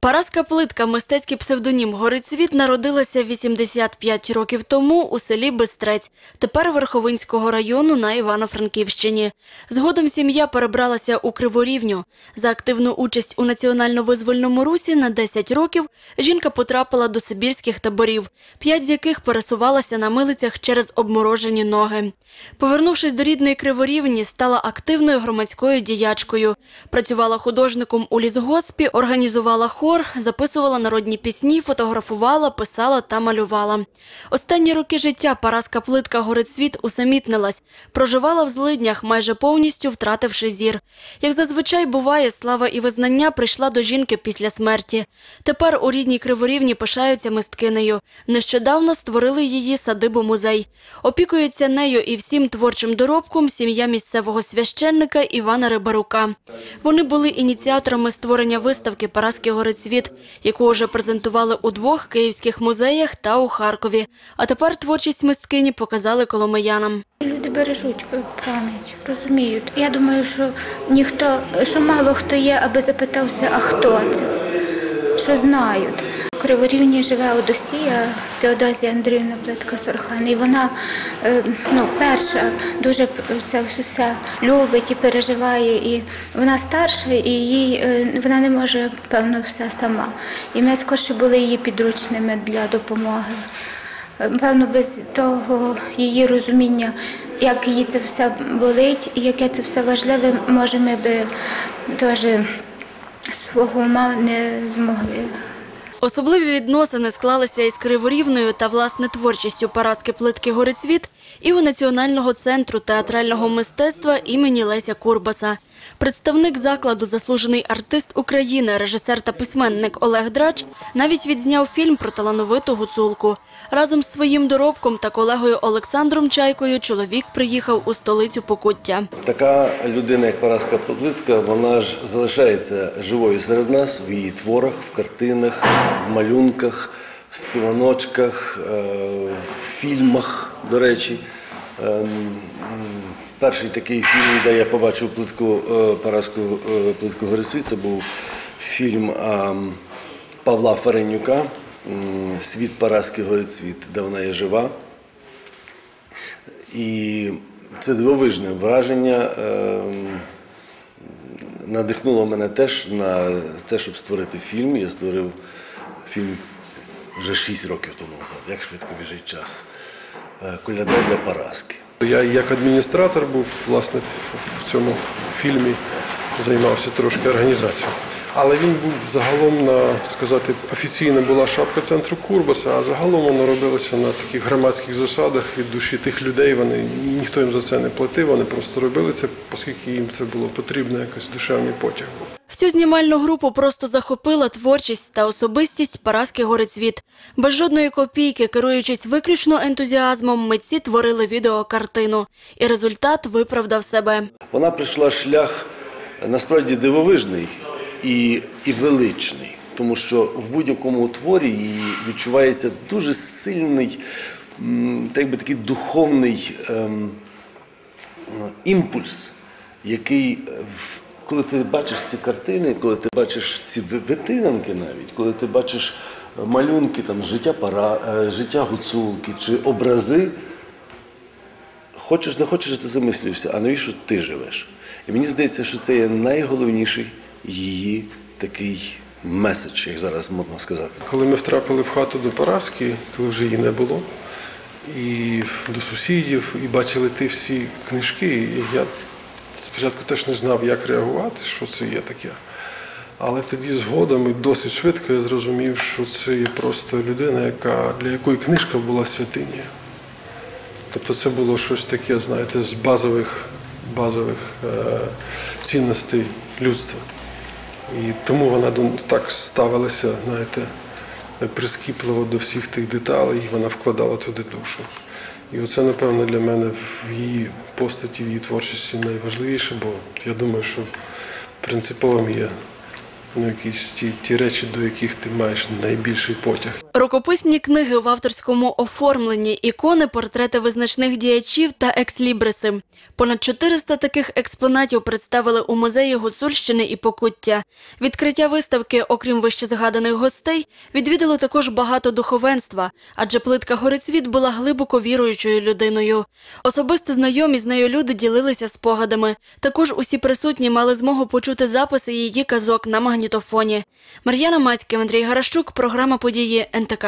Параска Плитка, мистецький псевдонім Горицвіт, народилася 85 років тому у селі Бистрець, тепер Верховинського району на Івано-Франківщині. Згодом сім'я перебралася у Криворівню. За активну участь у національно-визвольному русі на 10 років жінка потрапила до сибірських таборів, п'ять з яких пересувалася на милицях через обморожені ноги. Повернувшись до рідної Криворівні, стала активною громадською діячкою. Працювала художником у лісгоспі, організувала хор, записувала народні пісні, фотографувала, писала та малювала. Останні роки життя Параска Плитка Горицвіт усамітнилась, проживала в злиднях, майже повністю втративши зір. Як зазвичай буває, слава і визнання прийшла до жінки після смерті. Тепер у рідній Криворівні пишаються мисткинею. Нещодавно створили її садибу-музей. Опікується нею і всім творчим доробком сім'я місцевого священника Івана Рибарука. Вони були ініціаторами створення виставки Параски Горицвіт, яку вже презентували у двох київських музеях та у Харкові. А тепер творчість мисткині показали коломиянам. Люди бережуть пам'ять, розуміють. Я думаю, що ніхто, що мало хто є, аби запитався, а хто це, що знають. Криворівні живе Одосія Теодозія Андріївна Плетка Сорхан. І вона е, ну, перша дуже це все любить і переживає. І вона старша, і їй е, вона не може, певно, все сама. І ми скорше були її підручними для допомоги. Певно, без того її розуміння, як їй це все болить і яке це все важливе, може, ми би теж свого ума не змогли. Особливі відносини склалися із Криворівною та власне творчістю Параски Плитки Горицвіт і у Національного центру театрального мистецтва імені Леся Курбаса. Представник закладу, заслужений артист України, режисер та письменник Олег Драч навіть відзняв фільм про талановиту гуцулку. Разом з своїм доробком та колегою Олександром Чайкою чоловік приїхав у столицю Покуття. Така людина, як Параска Плитка, вона ж залишається живою серед нас в її творах, в картинах, в малюнках, в співаночках, е, в фільмах, до речі. Е, Перший такий фільм, де я побачив плитку е, Параску е, плитку Горисвіт, це був фільм е, Павла Фаренюка Світ Параски Горицвіт, де вона є жива. І це дивовижне враження. е, Надихнуло мене теж на те, щоб створити фільм. Я створив фільм вже 6 років тому назад. Як швидко біжить час. Е, Коляда для Параски. Я як адміністратор був власне в- в цьому фільмі, займався трошки організацією. Але він був загалом на сказати, офіційно була шапка центру Курбаса, а загалом воно робилося на таких громадських засадах від душі тих людей. Вони ніхто їм за це не платив, вони просто робили це, оскільки їм це було потрібно, якось душевний потяг був. Всю знімальну групу просто захопила творчість та особистість Параски Горицвіт. Без жодної копійки, керуючись виключно ентузіазмом, митці творили відеокартину. І результат виправдав себе. Вона пройшла шлях насправді дивовижний і, і величний, тому що в будь-якому творі її відчувається дуже сильний, так би такий духовний ем, імпульс, який, е, в- коли ти бачиш ці картини, коли ти бачиш ці витинанки навіть, коли ти бачиш е, малюнки там, життя, пара, е, життя гуцулки чи образи, хочеш не хочеш, ти замислюєшся, а навіщо ти живеш? І мені здається, що це є найголовніший її такий меседж, як зараз модно сказати. Коли ми втрапили в хату до Параски, коли вже її не було, і до сусідів, і бачили ті всі книжки, і я спочатку теж не знав, як реагувати, що це є таке. Але тоді згодом і досить швидко я зрозумів, що це є просто людина, яка, для якої книжка була святинею. Тобто це було щось таке, знаєте, з базових, базових е, цінностей людства. І тому вона так ставилася, знаєте, прискіпливо до всіх тих деталей, і вона вкладала туди душу. І оце, напевно, для мене в її постаті, в її творчості найважливіше, бо я думаю, що принциповим є ну, якісь ті, ті речі, до яких ти маєш найбільший потяг. Рукописні книги в авторському оформленні, ікони, портрети визначних діячів та екслібриси. Понад 400 таких експонатів представили у музеї Гуцульщини і Покуття. Відкриття виставки, окрім вище згаданих гостей, відвідало також багато духовенства, адже плитка Горицвіт була глибоко віруючою людиною. Особисто знайомі з нею люди ділилися спогадами. Також усі присутні мали змогу почути записи її казок на магнітофоні. Мар'яна Мацьків, Андрій Гарашчук, програма події НТК.